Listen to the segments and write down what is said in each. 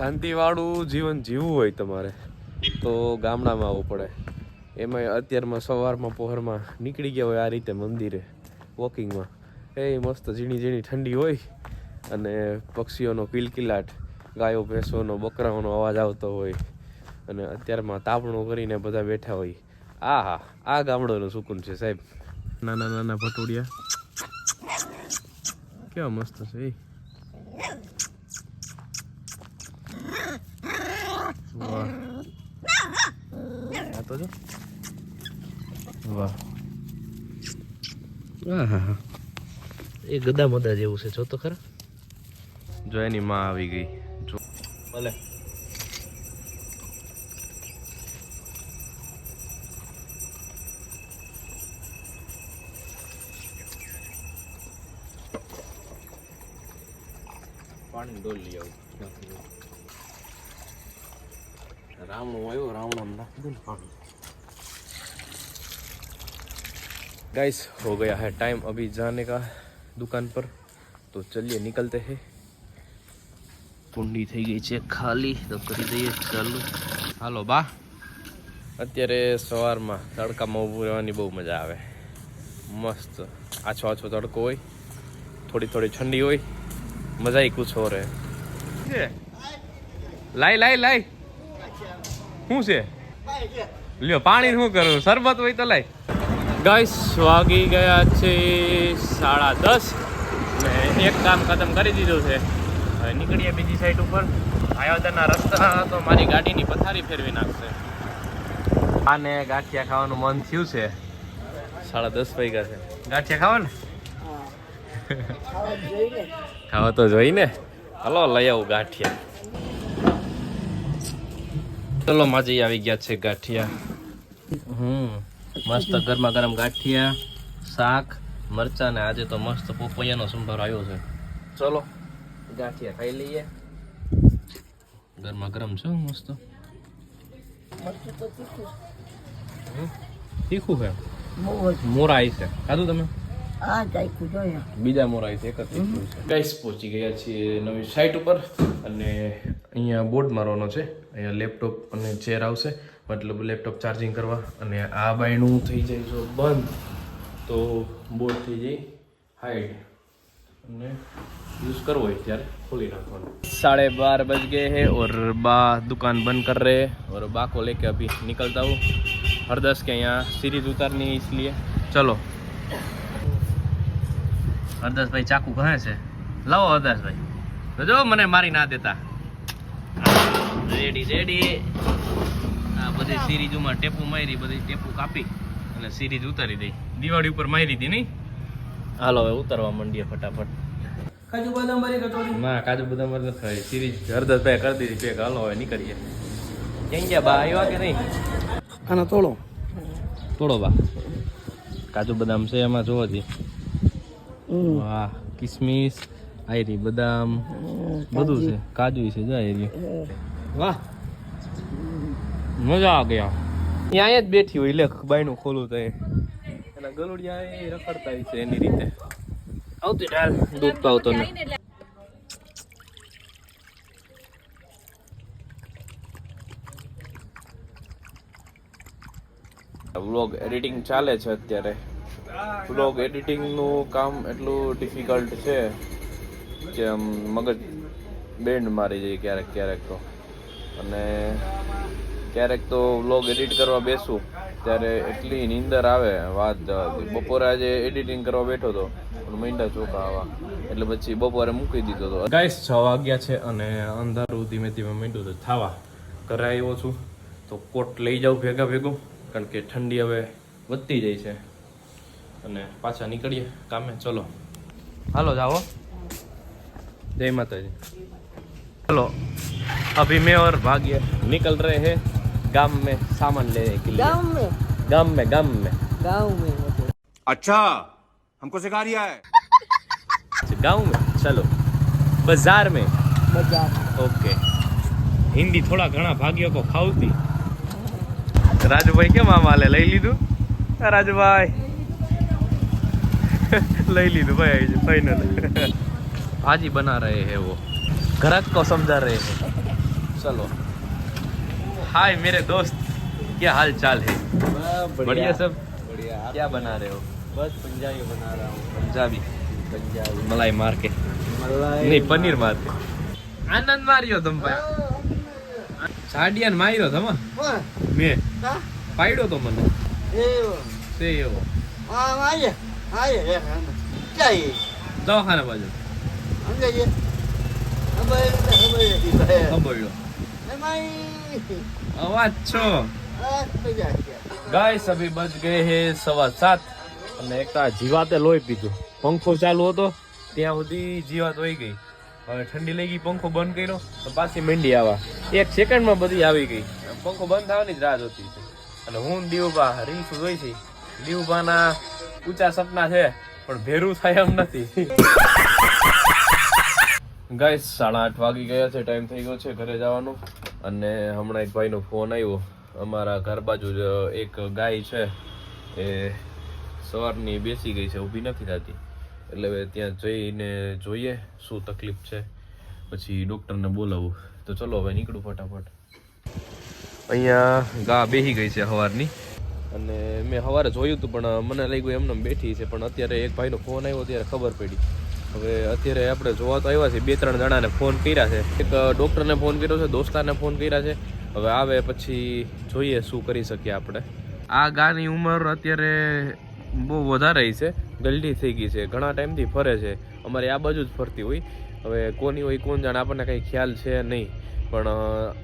શાંતિવાળું જીવન જીવવું હોય તમારે, તો ગામડામાં આવવું પડે. એમાં અત્યારમાં સવારમાં પહોરમાં નીકળી ગયા હોય આ રીતે મંદિરે વોકિંગમાં એ મસ્ત ઝીણી ઝીણી ઠંડી હોય અને પક્ષીઓનો કિલકિલાટ, ગાયો, ભેંસોનો, બકરાઓનો અવાજ આવતો હોય અને અત્યારમાં તાપણું કરીને બધા બેઠા હોય. આ હા આ ગામડોનું સુકૂન છે સાહેબ. નાના નાના ભટોડિયા. કેવા મસ્ત છે વાહ. તો જો. વાહ. હા એ ગદા મદા જેવું છે. જો તો ખરા. જો એની માં આવી ગઈ. જો. ભલે. પાણી ડોલ લઈ આવું. રાવણો આવ્યો રાવણો નાખી દે ને પાણી गाइस हो गया है टाइम अभी जाने का दुकान पर तो चलिए निकलते हैं કુંડી થઈ ગઈ છે ખાલી તો કરી દઈએ ચાલુ હાલો બા અત્યારે સવારમાં તડકામાં ઊભું રહેવાની બહુ મજા આવે મસ્ત આછો આછો તડકો હોય થોડી થોડી ઠંડી હોય મજા ય કુછ ઓર હે લાઈ લાઈ લાઈ શું છે? લ્યો પાણી શું કરું? શરબત હોય તો લાઈ ગાઈસ વાગી ગયા છે સાડા દસ. ને એક કામ ખતમ કરી દીધું છે. હવે નીકળીએ બીજી સાઈડ ઉપર. આયોધનના રસ્તા તો મારી ગાડીની પથારી ફેરવી નાખશે. આને ગાંઠિયા ખાવાનું મન થયું છે. સાડા દસ વાગ્યા છે. ગાંઠિયા ખાવા ને ખાવા તો જોઈ ને. હલો લઈ આવું ગાંઠિયા. ચલો માજી આવી ગયા છે ગાંઠિયા. હમ મસ્ત ગરમા ગરમ ગાંઠિયા શાક મરચા ને આજે તો મસ્ત પોપૈયાનો સંભાર આવ્યો છે. ચલો ગાંઠિયા ખાઈ લઈએ. ગરમા ગરમ છે મસ્ત. હમ, તીખું છે? મોરાઈ છે. ખાધું તમે? બીજા મોરાઈ છે એક જ તીખું છે. ગાઈસ પહોંચી ગયા છીએ નવી સાઇટ ઉપર અને અહીંયા બોર્ડ મારવાનો છે અહીંયા લેપટોપ અને ચેર આવશે મતલબ લેપટોપ ચાર્જિંગ કરવા અને આ બાયણું થઈ જાય જો બંધ તો બોર્ડ થઈ જાય હાઈડ અને યુઝ કરવો હોય ત્યારે ખોલી નાખવાનું साढ़े बारह बज गए हैं और बा दुकान बंद कर रहे हैं और बा को लेके अभी निकलता हूँ हरदस के यहाँ सीरीज उतारनी है इसलिए चलो હરદાસ ભાઈ ચાકુ કહે છે લાવો હરદાસ ભાઈ તો જો મને મારી ના દેતા રેડી રેડી. આ બધી સિરીઝોમાં ટેપુ મારી બધી ટેપુ કાપી અને સિરીઝ ઉતારી દઈ. દિવાળી ઉપર મારી હતી નહીં? હાલો હવે ઉતારવા માંડીએ ફટાફટ. કાજુ બદામ ભરી કટોરી ના કાજુ બદામ ભરી નથી સિરીજ સિરીઝ હરદાસભાઈ કરી દીધી પેક હાલો હવે નીકળીએ. ક્યાં ગયા બા આવ્યા કે નહીં? આના તોડો. તોડો બા. કાજુ બદામ છે એમાં જોવો જી. વાહ કિસમિસ આયરી બદામ બધું છે. કાજુ છે જો આયરી. વાહ. મજા આ ગયા. અહીંયા જ બેઠી હોય લેખ બાયનું ખોલું તો એના ગલુડિયા એ રખડતા હોય છે એની રીતે. આવતી ડાલ દૂધ તો આવતો ને. વ્લોગ એડિટિંગ ચાલે છે અત્યારે. વ્લોગ એડિટિંગનું કામ એટલું ડિફિકલ્ટ છે કે આમ મગજ બેન્ડ મારી જાય ક્યારેક ક્યારેક તો. અને ક્યારેક તો વ્લોગ એડિટ કરવા બેસું ત્યારે એટલી નીંદર આવે વાત બપોરે આજે એડિટિંગ કરવા બેઠો હતો પણ મહિના ચોખા આવા. એટલે પછી બપોરે મૂકી દીધો હતો ગાઈસ છ વાગ્યા છે અને અંધારું ધીમે ધીમે મીંડું તો થાવા. ઘરે આવ્યો છું તો કોટ લઈ જાઉં ભેગા ભેગું કારણ કે ઠંડી હવે વધતી જાય છે. અને પાછા નીકળીએ કામે. ચલો. હાલો જાઓ. જય માતાજી. चलो अभी मैं और भाग्य निकल रहे हैं गांव में सामान लेने के लिए गांव में गांव में गांव में गांव में अच्छा हमको सिखा रिया है गांव में चलो बाजार में बाजार ओके હિન્દી થોડા ઘણા ભાગ્યો કો ફાવતી રાજુભાઈ કેમ આમ હાલે લઈ લીધું રાજુભાઈ લઈ લીધું ભાઈ ફાઈનલ હાજી બના રહે હે વો ઘરક કો સમજા રહે હે चलो हाय मेरे दोस्त क्या हाल चाल है बढ़िया सब बढ़िया आप क्या बना रहे हो बस पंजाबी बना रहा हूँ पंजाबी पंजाबी मलाई मार के मलाई નહીં પનીર માર કે આનંદ માર્યો તમ ભાઈ સાડિયાન માર્યો તમે મેં પાડ્યો તો મને તે એવો દવાખાના બાજુ ખબરડ્યો અવાજ છો? ગાઈસ અભી બચ ગયે હે સવા સાત. અને એક જીવાતે લોહી પીધું. પંખો ચાલુ હતો. ત્યાં સુધી જીવાત વહી ગઈ. હવે ઠંડી લઈ ગઈ, પંખો બંધ કર્યો. તો પાછી મંડી આવા. એક સેકન્ડમાં બધી આવી ગઈ. પંખો બંધ થવાની જ રાહ જોતી છે અને હું દીવુબા રીલ્સ જોઈ છે. દીવભાના ઊંચા સપના છે, પણ ભેરું થાય એમ નથી. ગાઈસ સાડા આઠ વાગી ગયા છે ટાઈમ થઈ ગયો છે ઘરે જવાનો. અને હમણાં એક ભાઈનો ફોન આવ્યો. અમારા ઘર બાજુ જ એક ગાય છે, એ સવારની બેસી ગઈ છે, ઊભી નથી થતી. એટલે હવે ત્યાં જઈને જોઈએ શું તકલીફ છે. પછી ડૉક્ટરને બોલાવું. તો ચલો હવે નીકળું ફટાફટ. અહીંયા ગા બેસી ગઈ છે સવારની અને મેં સવારે જોયું હતું, પણ મને લાગ્યું એમને એમ બેઠી છે. પણ અત્યારે એક ભાઈનો ફોન આવ્યો, ત્યારે ખબર પડી. હવે અત્યારે આપણે જોવા તો આવ્યા છે બે ત્રણ જણાને ફોન કર્યા છે. એક ડૉક્ટરને ફોન કર્યો છે, દોસ્તારને ફોન કર્યા છે. હવે આવે પછી જોઈએ શું કરી શકીએ આપણે. આ ગાની ઉંમર અત્યારે બહુ વધારે છે, ગલડી થઈ ગઈ છે, ઘણા ટાઈમથી ફરે છે. અમારે આ બાજુ જ ફરતી હોય. હવે કોની હોય કોણ જાણે, આપણને કંઈ ખ્યાલ છે નહીં. પણ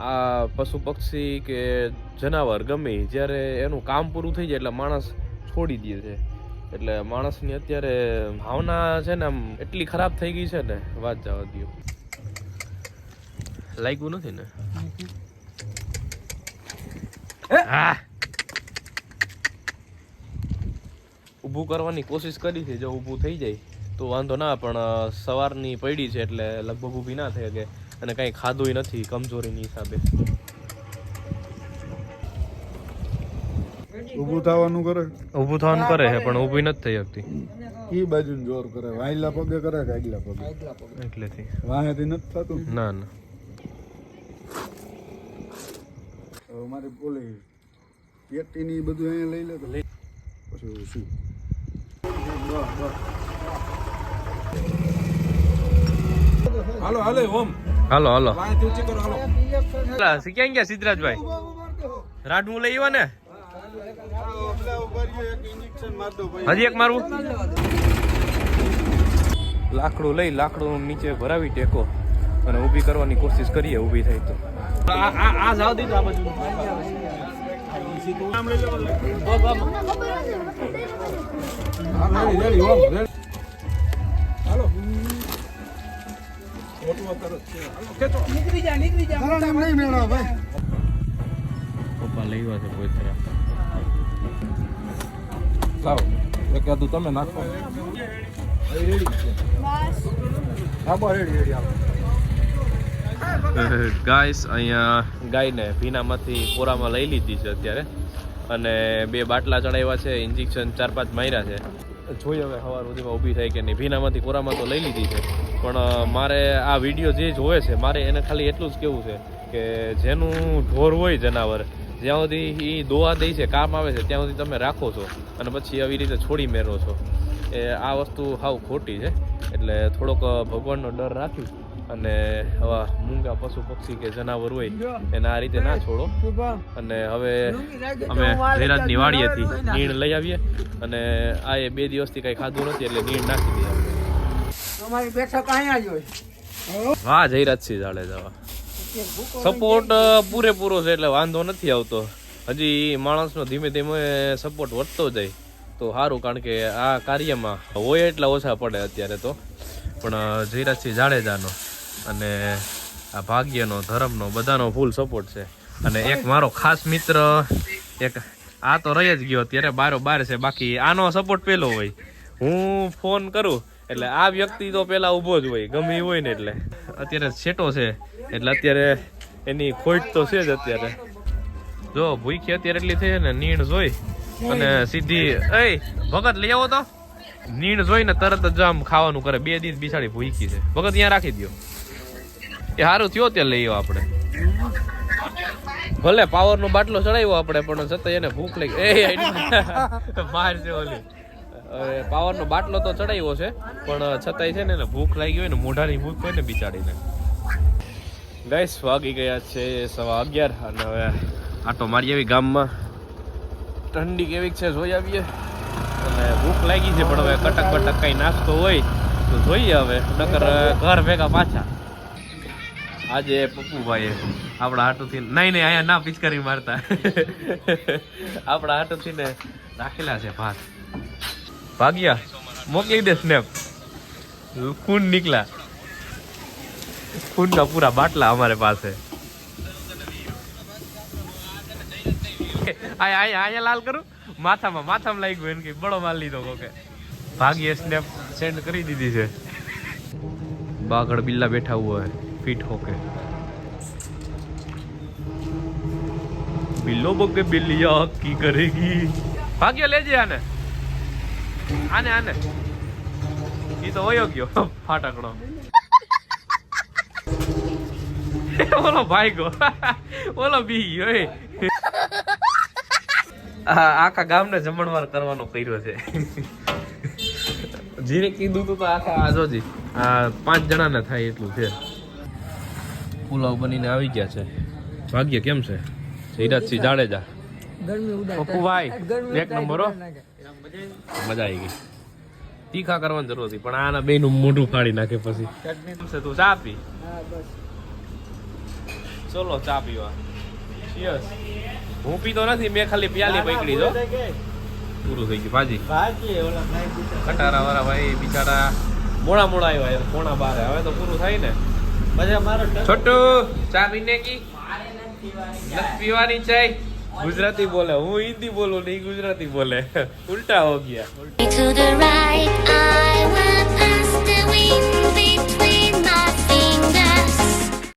આ પશુ પક્ષી કે જનાવર ગમે, જ્યારે એનું કામ પૂરું થઈ જાય એટલે માણસ છોડી દે છે. એટલે માણસની અત્યારે ભાવના છે ને આમ એટલી ખરાબ થઈ ગઈ છે ને વાત જવા દો લાગ્યું નથી ને? હા? ઊભું કરવાની કોશિશ કરી છે જો ઊભું થઈ જાય તો વાંધો ના પણ સવારની પડી છે એટલે લગભગ ઊભી ના થઈ શકે. અને કંઈ ખાધુંય નથી કમજોરીની હિસાબે. ઊભું થવાનું કરે? ઊભું થવાનું કરે છે પણ ઊભી નથી થઈ શકતી. એ બાજુ જોર કરે. વાયલા પગે કરે કે આગલા પગે? એટલેથી. વાહેથી નથી થતું? ના ના. મારે બોલે પેટીની બધું અહીંયા લઈ લે તો લઈ પછી શું? હાલો હાલો ઓમ. હાલો હાલો. ક્યાં ગયા સિદ્ધરાજભાઈ રાડવું લઈ આવ્યા ને? હજી એક મારું લાકડું લઈ લાકડું નીચે ભરાવી ટેકો અને ઊભી કરવાની કોશિશ કરીએ ઊભી થાય તો. આ આ આ જાવ દીધું આ બાજુ. પપ્પા લઈ આવ્યા છે કોઈ તરફ. લાવો એક આદુ તમે નાખો. ગાઈસ, અહીંયા ગાયને ભીનામાંથી કોરામાં લઈ લીધી છે અત્યારે. અને બે બાટલા ચડાવ્યા છે ઇન્જેક્શન ચાર પાંચ માર્યા છે. જોઈએ હવે સવાર સુધીમાં ઊભી થાય કે નહીં. ભીનામાંથી કોરામાં તો લઈ લીધી છે. પણ મારે આ વીડિયો જે જોવે છે, મારે એને ખાલી એટલું જ કેવું છે કે જેનું ઢોર હોય જનાવર જ્યાં સુધી એ દોવા દે છે કામ આવે છે ત્યાં સુધી તમે રાખો છો અને પછી આવી રીતે છોડી મેરો છો. એ આ વસ્તુ સાવ ખોટી છે. એટલે થોડોક ભગવાનનો ડર રાખી અને આવા મૂંગા પશુ પક્ષી કે જનાવર હોય એને આ રીતે ના છોડો. અને હવે અમે ધીરાજની વાડીએથી નીણ લઈ આવીએ અને આ એ બે દિવસથી કંઈ ખાધું નથી એટલે નીણ નાખી દઈએ. અમારી બેઠક અહીંયા જ હોય. વાહ જયરાજસિંહ જાડેજા સપોર્ટ પૂરેપૂરો છે એટલે વાંધો નથી આવતો. હજી માણસનો ધીમે ધીમે સપોર્ટ વધતો જાય. તો સારું, કારણ કે આ કાર્યમાં હોય એટલા ઓછા પડે અત્યારે તો. પણ જયરાજસિંહ જાડેજાનો અને આ ભાગ્યનો, ધર્મનો બધાનો ફૂલ સપોર્ટ છે. અને એક મારો ખાસ મિત્ર, એક, આ તો રહી જ ગયો અત્યારે, બારો બાર છે, બાકી આનો સપોર્ટ પેલો હોય. હું ફોન કરું, એટલે આ વ્યક્તિ તો પેલા ઊભો જ હોય, ગમે હોય ને એટલે. અત્યારે છેટો છે એટલે અત્યારે એની ખોટ તો છે જ અત્યારે. જો ભૂખી અત્યારે એટલી થઈ ને નીણ જોઈ અને સીધી એ ભગત લઈ આવો તો. નીણ જોઈને તરત જ આમ ખાવાનું કરે. બે દિવસ બિસાડી ભૂખી છે. ભગત ત્યાં રાખી દો એ સારું થયો ત્યાં લઈ આવો આપણે. ભલે પાવર નો બાટલો ચડાવ્યો આપણે, પણ છતાં એને ભૂખ લાગી. એ આઈડી માર છે ઓલી. પાવર નો બાટલો તો ચડાવ્યો છે, પણ છતાંય છે ને ભૂખ લાગી હોય ને મોઢાની ભૂખ હોય ને બિચાડીને ગાઈસ વાગી ગયા છે સવા અગિયાર અને હવે આટો મારી આવી ગામમાં ઠંડી કેવી છે જોઈ આવીએ. અને ભૂખ લાગી છે, પણ હવે કટક બટક કઈ નાસ્તો હોય તો જોઈએ હવે, નકર ઘર ભેગા પાછા. આજે પપ્પુભાઈએ આપણા હાટુથી નહીં નહીં, અહીંયા ના પિચકારી મારતા. આપણા હાટુથી ને રાખેલા છે ભાત. ભાગ્યા, મોકલી દે સ્નેપ. ખૂન નીકળ્યા? ફૂડના પૂરા બાટલા અમારે પાસે. અહીંયા લાલ કરું? માથામાં માથામાં લાગી ગયું કે બળો માલ લીધો કોકે. ભાગ્ય સ્નેપ સેન્ડ કરી દીધી છે. બાગળ બિલ્લા બેઠા હુआ હે, ફીટ હોકે. બિલ્લો બગે બિલ્લિયા કી કરેગી. ભાગ્ય લેજે આને. આને આને. એ તો હોયો ગયો ફાટકડો ઓલો ભાઈ ગયો ઓલો બી ગયો આખા ગામને જમણવાર કરવાનો કર્યો છે. જીને કીધું તું તો આખા આ જોજી. આ પાંચ જણાને થાય એટલું છે. પુલાવ બનીને આવી ગયા છે. ભાગ્ય કેમ છે? ધીરજસિંહ જાડેજા. ગરમી પપ્પુભાઈ એક નંબર હો. મજા આવી ગઈ. તીખા કરવાની જરૂર હતી પણ આના બેનું મોઢું ફાડી નાખે પછી. તું? ચા પી? હા બસ. ચલો ચા પીવા. Cheers. હું પીતો નથી મેં ખાલી પ્યાલી પકડી જો. પૂરું થઈ ગયું ભાજી. કટારા વાળા ભાઈ બિચારા મોડા મોડા આવ્યા યાર પોણા બારે. હવે તો પૂરું થાય ને. છોટુ ચા પીને કી? પીવાની ચાય. ગુજરાતી બોલે હું હિન્દી બોલું નહીં ગુજરાતી બોલે. ઉલ્ટા હો ગયા.